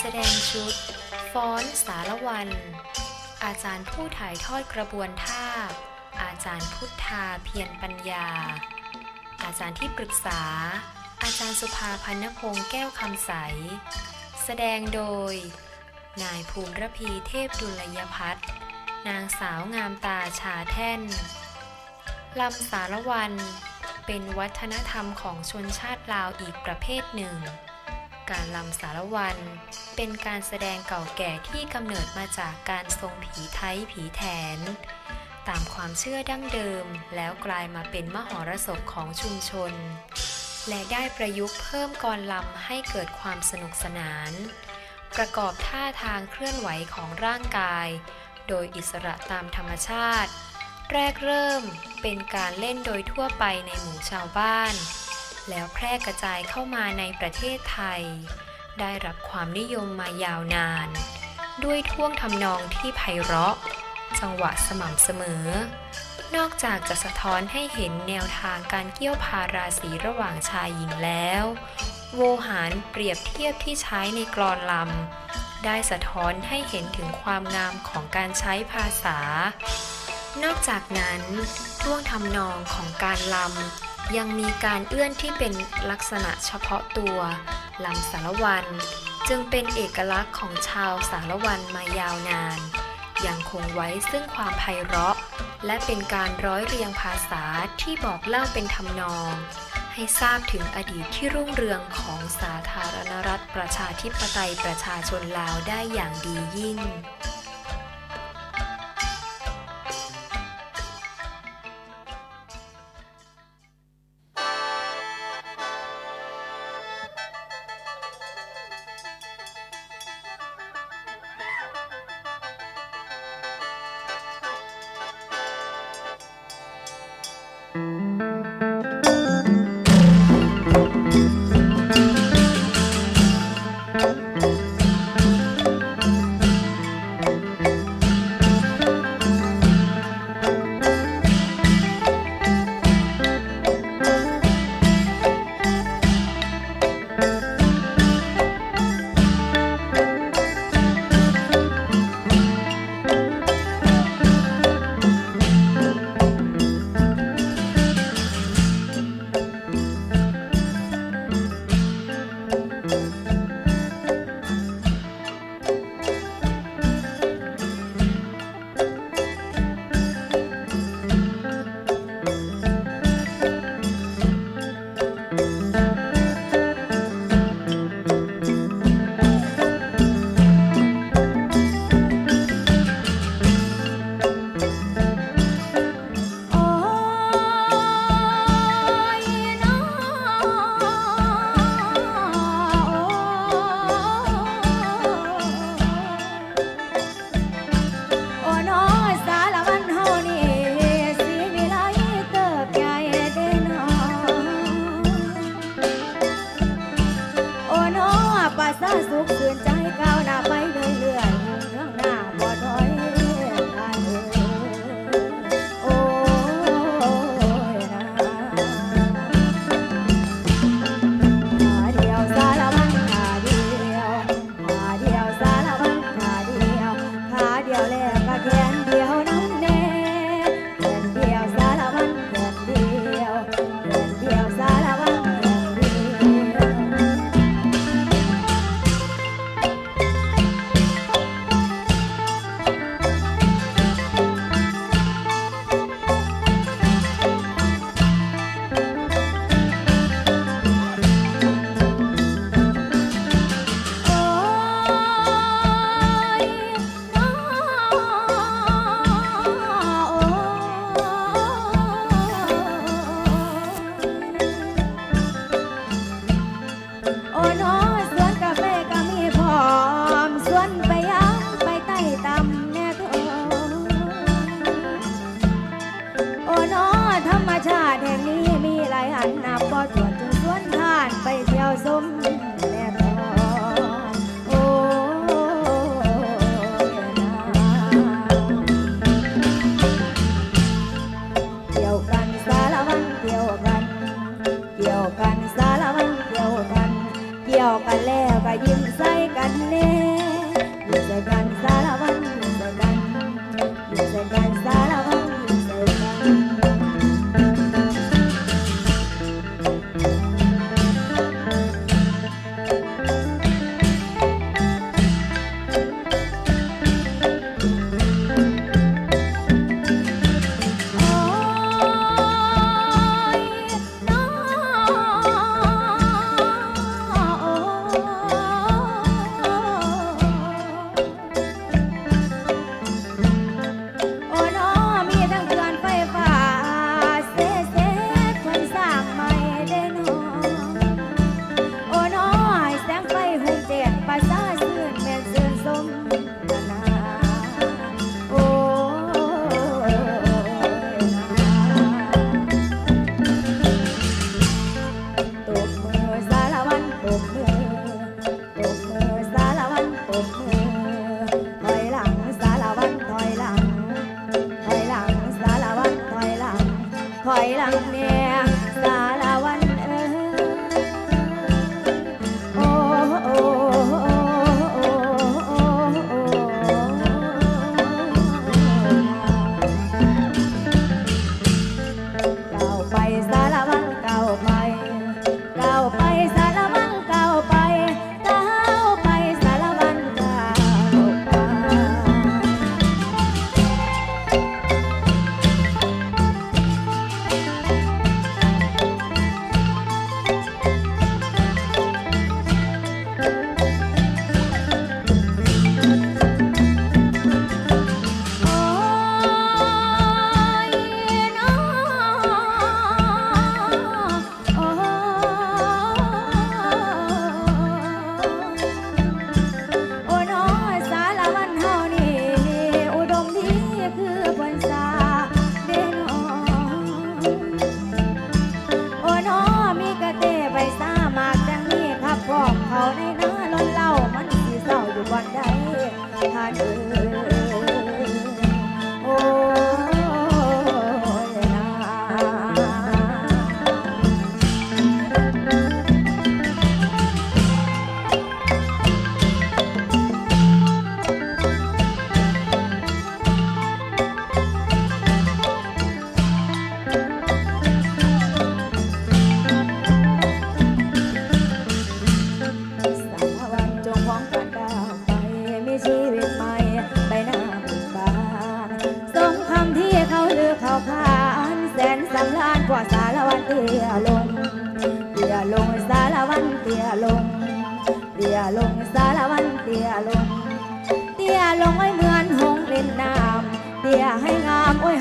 แสดงชุด ฟ้อนสารวัน อาจารย์ผู้ถ่ายทอดกระบวนท่า อาจารย์พุทธาเพียรปัญญา อาจารย์ที่ปรึกษา อาจารย์สุภาพันนพงศ์แก้วคำใส แสดงโดย นายภูมิระพีเทพดุลยพัฒน์นางสาวงามตาชาแท่นลำสารวันเป็นวัฒนธรรมของชนชาติลาวอีกประเภทหนึ่ง การลำสารวัน เป็นการแสดงเก่าแก่ที่กำเนิดมาจากการทรงผีไทยผีแถนตามความเชื่อดั้งเดิม แล้วกลายมาเป็นมหรสพของชุมชน และได้ประยุกต์เพิ่มกรลำให้เกิดความสนุกสนาน ประกอบท่าทางเคลื่อนไหวของร่างกาย โดยอิสระตามธรรมชาติ แรกเริ่มเป็นการเล่นโดยทั่วไปในหมู่ชาวบ้าน แล้วแพร่กระจายเข้ามาในประเทศไทย ได้รับความนิยมมายาวนาน ด้วยท่วงทำนองที่ไพเราะ จังหวะสม่ำเสมอ นอกจากจะสะท้อนให้เห็นแนวทางการเกี่ยวพาราสีระหว่างชายหญิงแล้ว โวหารเปรียบเทียบที่ใช้ในกลอนลำ ได้สะท้อนให้เห็นถึงความงามของการใช้ภาษา นอกจากนั้นท่วงทำนองของการลำ ยังมีการเอื้อนที่เป็นลักษณะเฉพาะตัวลำสารวัน จึงเป็นเอกลักษณ์ของชาวสารวันมายาวนาน ยังคงไว้ซึ่งความไพเราะ และเป็นการร้อยเรียงภาษาที่บอกเล่าเป็นทำนอง ให้ทราบถึงอดีตที่รุ่งเรืองของสาธารณรัฐประชาธิปไตยประชาชนลาวได้อย่างดียิ่ง กันสารวันเกี่ยวกัน เกี่ยวกันแล้วก็ยิ้มใส่กันแน่ยิ้มใส่กัน 我们านใดท่านเอ่ พอสารวันเตียลงเตียลงสารวันเตียลงเตียลงสารวันเตียลงเตียลงไว้เหมือนหงเล่นน้ำเตียให้งามโอ้ย